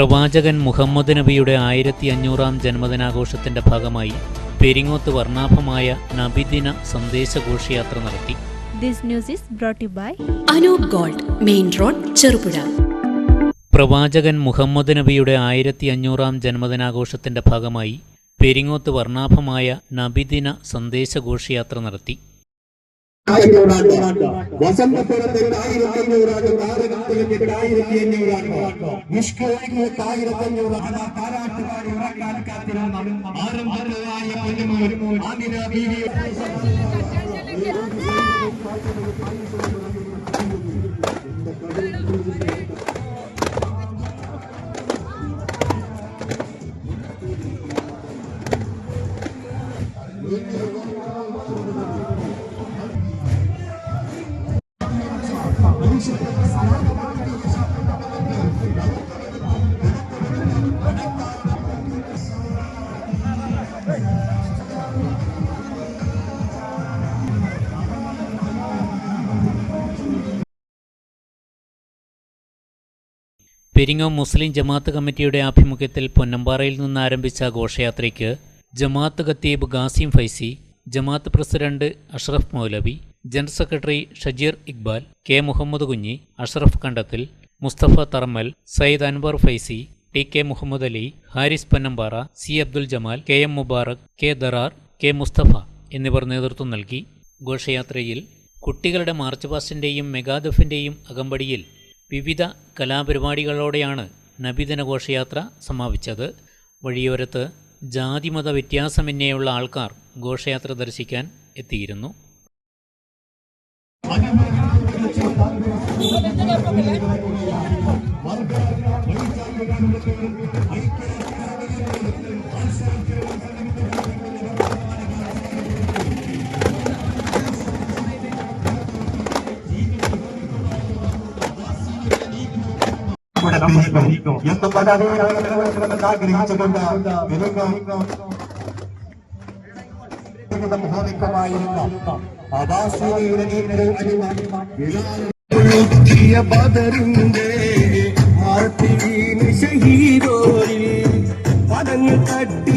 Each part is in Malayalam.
പ്രവാചകൻ മുഹമ്മദ് നബിയുടെ ആയിരത്തി അഞ്ഞൂറാം ജന്മദിനാഘോഷത്തിന്റെ ഭാഗമായി പെരിങ്ങോത്ത് വർണാഭമായ നബിദിന സന്ദേശഘോഷയാത്ര നടത്തി. This news is brought to you by Anoop gold main road Cherupuzha. പ്രവാചകൻ മുഹമ്മദ് നബിയുടെ ആയിരത്തി അഞ്ഞൂറാം ജന്മദിനാഘോഷത്തിന്റെ ഭാഗമായി പെരിങ്ങോത്ത് വർണാഭമായ നബിദിന സന്ദേശഘോഷയാത്ര നടത്തി. ആയിരത്തി വസന്തപുരത്തിന്റെ ആയിരത്തി അഞ്ഞൂറാണ് താരകത്തിന്റെ ആയിരത്തി അഞ്ഞൂറാണ് നിഷ്കളങ്കൾക്ക് ആയിരത്തി അഞ്ഞൂറാണ് പാരാട്ടുപാടി ഉറക്കാൻ കാത്തിരുന്ന ആരംഭമായ പൊന്നുമോൻ ആതിര ബീവി പെരിങ്ങോം മുസ്ലിം ജമാഅത്ത് കമ്മിറ്റിയുടെ ആഭിമുഖ്യത്തിൽ പൊന്നമ്പാറയിൽ നിന്ന് ആരംഭിച്ച ഘോഷയാത്രയ്ക്ക് ജമാഅത്ത് ഖത്തീബ് ഗാസിം ഫൈസി ജമാഅത്ത് president Ashraf Moulavi general secretary Shajeer Iqbal K Muhammad Kunhi Ashraf Kandathil Mustafa Tharmal Sayyid Anwar Faizy T K Muhammad Ali Haris Ponnambara C Abdul Jamal K M Mubarak K Dharar K Mustafa എന്നിവർ നേതൃത്വം നൽകി. ഘോഷയാത്രയിൽ കുട്ടികളുടെ മാർച്ച് പാസ്റ്റിന്റെയും മെഗാദഫിന്റെയും അകമ്പടിയിൽ വിവിധ കലാപരിപാടികളോടെയാണ് നബിദിന ഘോഷയാത്ര സമാപിച്ചത്. വഴിയോരത്ത് ജാതിമത വ്യത്യാസമെന്നെയുള്ള ആൾക്കാർ ഘോഷയാത്ര ദർശിക്കാൻ എത്തിയിരുന്നു. എന്ത് പദവിയാണെന്ന് ആഗ്രഹിച്ചുകൊണ്ട് മുഹോദിക്കമായിരുന്ന അബാസിയുടെ നീക്കിയ ബദറിന്റെ മാർത്തി വീണ് ഷഹീദോരിൽ പടങ്ങ് തട്ടി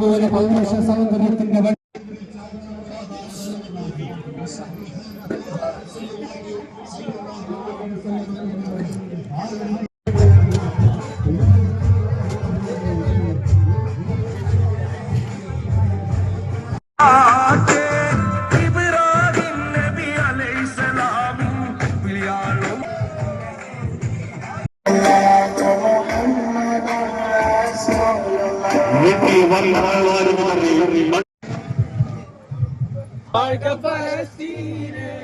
പോലെ പൗരുഷ സൗന്ദര്യത്തിന്റെ വഴി ഇബ്രാഹിം سی ر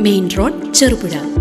main road Cherupuzha.